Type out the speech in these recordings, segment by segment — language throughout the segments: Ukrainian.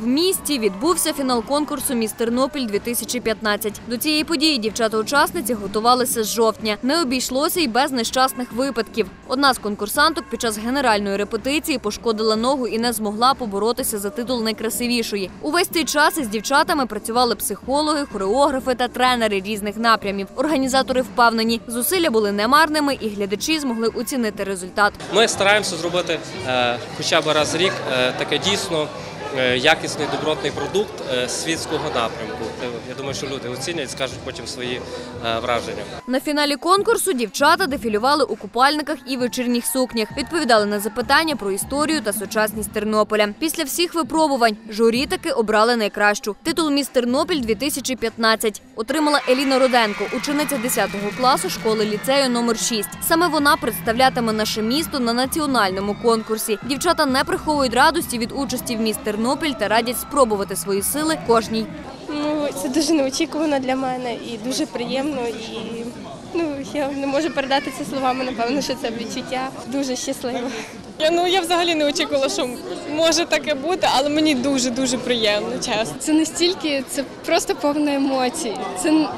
В місті відбувся фінал конкурсу «Міс Тернопіль 2015 До цієї події дівчата-учасниці готувалися з жовтня. Не обійшлося й без нещасних випадків. Одна з конкурсанток під час генеральної репетиції пошкодила ногу і не змогла поборотися за титул найкрасивішої. Увесь цей час із дівчатами працювали психологи, хореографи та тренери різних напрямів. Організатори впевнені, зусилля були немарними, і глядачі змогли оцінити результат. Ми стараємося зробити е, хоча б раз рік е, таке дійсно якісний добротний продукт е, світського напрямку. Е, Я думаю, що люди оцінять, скажуть потім свої е, враження. На фіналі конкурсу дівчата дефілювали у купальниках і вечірніх сукнях, відповідали на запитання про історію та сучасність Тернополя. Після всіх випробувань журі таки обрали найкращу. Титул «Міс Тернопіль 2015 отримала Еліна Руденко, учениця 10 класу школи ліцею номер 6. Саме вона представлятиме наше місто на національному конкурсі. Дівчата не приховують радості від участі в «Міс Тернопіль та радять спробувати свої сили кожній. Ну, це дуже неочікувано для мене і дуже приємно. І ну, я не можу передати це словами, напевно, що це відчуття дуже щасливе. Я, ну, я взагалі не очікувала, що може таке бути, але мені дуже-дуже приємно, чесно. Це настільки, це просто повна емоцій. Це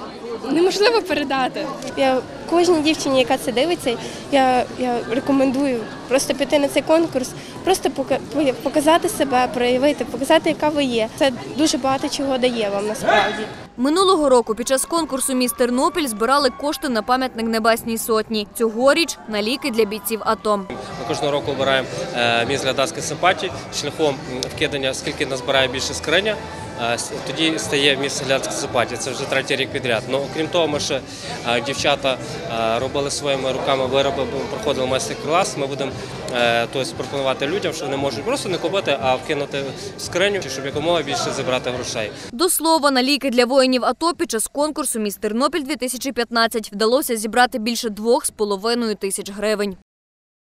неможливо передати. Я кожній дівчині, яка це дивиться, я, я рекомендую просто піти на цей конкурс, просто пока- показати себе, проявити, показати, яка ви є. Це дуже багато чого дає вам насправді. Минулого року під час конкурсу «Міс Тернопіль» збирали кошти на пам'ятник Небесній Сотні. Цьогоріч – на ліки для бійців АТО. Ми кожного року обираємо е, міст глядацької симпатії шляхом вкидання, скільки назбирає більше скриня. Е, Тоді стає місце глядацької симпатії. Це вже третій рік підряд. Ну окрім того, ми ще е, дівчата е, робили своїми руками вироби, проходили майстер-клас. Ми будемо тобто, пропонувати людям, що вони можуть просто не купити, а вкинути в скриню, щоб якомога більше зібрати грошей. До слова, на ліки для воїнів АТО під час конкурсу «Міс Тернопіль 2015» вдалося зібрати більше 2,5 тисяч гривень.